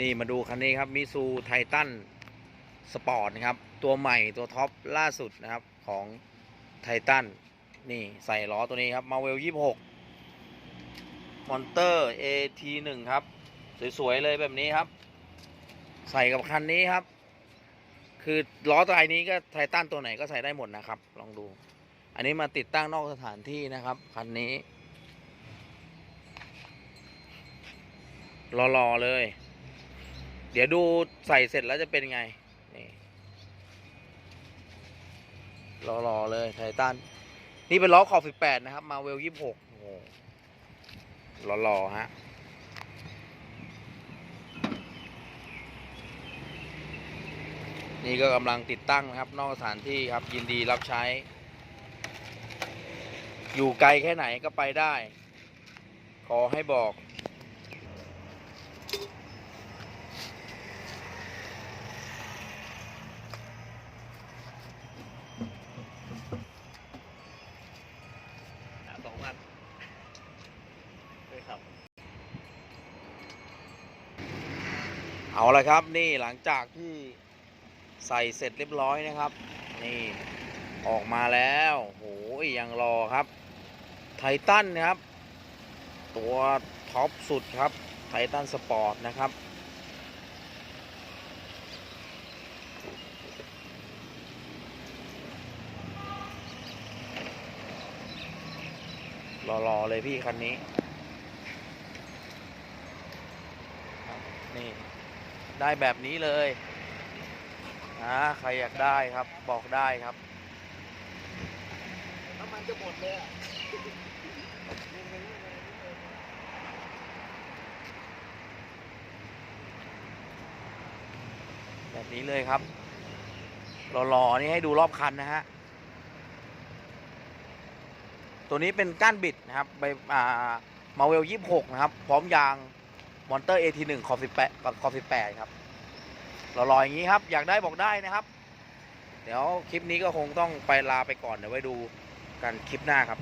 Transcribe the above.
นี่มาดูคันนี้ครับมิซูไททันสปอร์ตนะครับ ตัวใหม่ตัวท็อปล่าสุดนะครับของไททันนี่ใส่ล้อตัวนี้ครับมาเวลยี่หกมอนเตอร์ AT1 ครับ สวย ๆ เลยแบบนี้ครับ ใส่กับคันนี้ครับ คือล้อตัวไอนี้ก็ไททันตัวไหนก็ใส่ได้หมดนะครับ ลองดู อันนี้มาติดตั้งนอกสถานที่นะครับ คันนี้รอๆเลย ดี๋ยวดูใส่เสร็จแล้วจะเป็นไง นี่รอๆเลยไททัน นี่เป็นล้อขอบ 18 นะครับ มาเวล 26 โอ้โหรอๆฮะ นี่ก็กำลังติดตั้งนะครับ นอกสถานที่ครับ ยินดีรับใช้ อยู่ไกลแค่ไหนก็ไปได้ ขอให้บอก สองพันเลยครับ เอาละครับนี่หลังจากที่ใส่เสร็จเรียบร้อยนะครับ นี่ออกมาแล้วโหยยังรอครับไททันนะครับ ตัวท็อปสุดครับไททันสปอร์ตนะครับรอๆเลยพี่คันนี้ นี่ ได้แบบนี้เลยนะใครอยากได้ครับบอกได้ครับน้ำมันจะหมดเลยอะแบบนี้เลยครับหล่อๆนี่ให้ดูรอบคันนะฮะ ตัวนี้เป็นก้านบิดนะครับใบอ่ามาเวลยี่หกนะครับ พร้อมยาง มอนเตอร์ AT1 คอ18กับคอฟแปดครับหล่อยอย่างนี้ครับ อยากได้บอกได้นะครับ เดี๋ยวคลิปนี้ก็คงต้องไปลาไปก่อนเดี๋ยวไว้ดูกันคลิปหน้าครับ